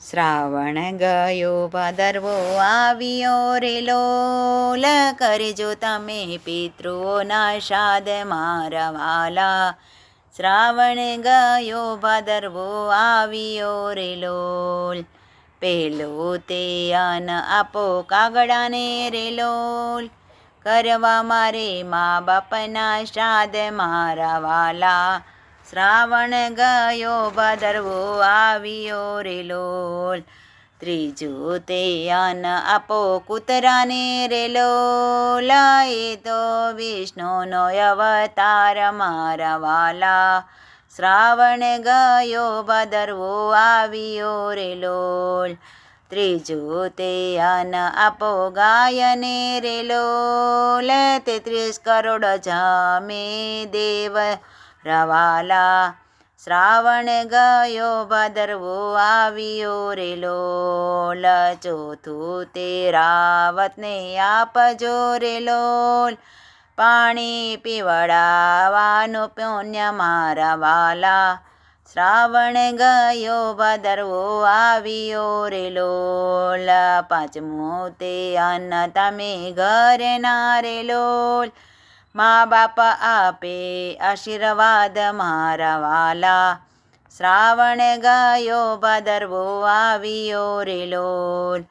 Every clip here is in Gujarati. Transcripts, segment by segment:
શ્રાવણ ગયો, ભાદરવો આવ્યો, રે લોલ કરજો તમે પિતૃઓના શાદ મારા વાલા. શ્રાવણ ગયો, ભાદરવો આવ્યો, રે લોલ. પેલો તે અન આપો કાગડાને, રે લોલ. કરવા મારે મા બાપના શાદ મારા વાલા. શ્રાવણ ગયો, ભાદરવો આવ્યો રે લોલ. ત્રીજું તે અન આપો, કૂતરાને રે લોલ. તો વિષ્ણુનો અવતાર મારા વાલા. શ્રાવણ ગયો, ભાદરવો આવ્યો રે લોલ. ત્રીજું તે અન આપો, ગાયને રે લોલ. તેત્રીસ કરોડ જામે દેવ. રવાલા શ્રાવણ ગયો ભાદરવો આવ્યો રે લોલ ચોથું તે રાવતને આપજો રે લોલ પાણી પીવડાવાનું પુણ્ય મારા વાલા શ્રાવણ ગયો ભાદરવો આવ્યો રે લોલ પાંચમું તે અન્ન તમે ઘરે ના રે લોલ મા બાપ આપે આશીર્વાદ મારા વાલા. શ્રાવણ ગયો, ભાદરવો આવ્યો રે લોલ.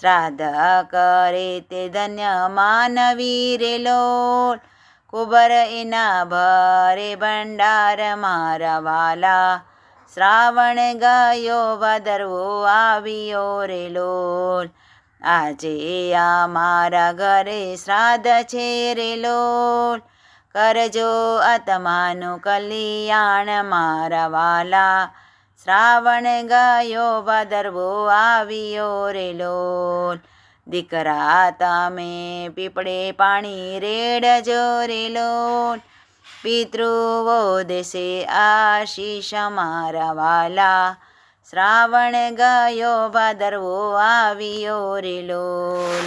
શ્રાદ્ધ કરે તે ધન્ય માનવી રે લોલ. કુબર એના ભરે ભંડાર મારા વાલા. શ્રાવણ ગયો, ભાદરવો આવ્યો રે લોલ. આજે અમારા ઘરે શ્રાદ્ધ છે રે લોલ. કરજો આત્માનું કલ્યાણ મારા વાલા. શ્રાવણ ગયો ભાદરવો આવ્યો રે લોલ. દીકરા તમે પીપળે પાણી રેડજો રે લોલ. પિતૃવો દેશે આશીષ મારા વાલા. શ્રાવણ ગયો ભાદરવો આવ્યો રે લોલ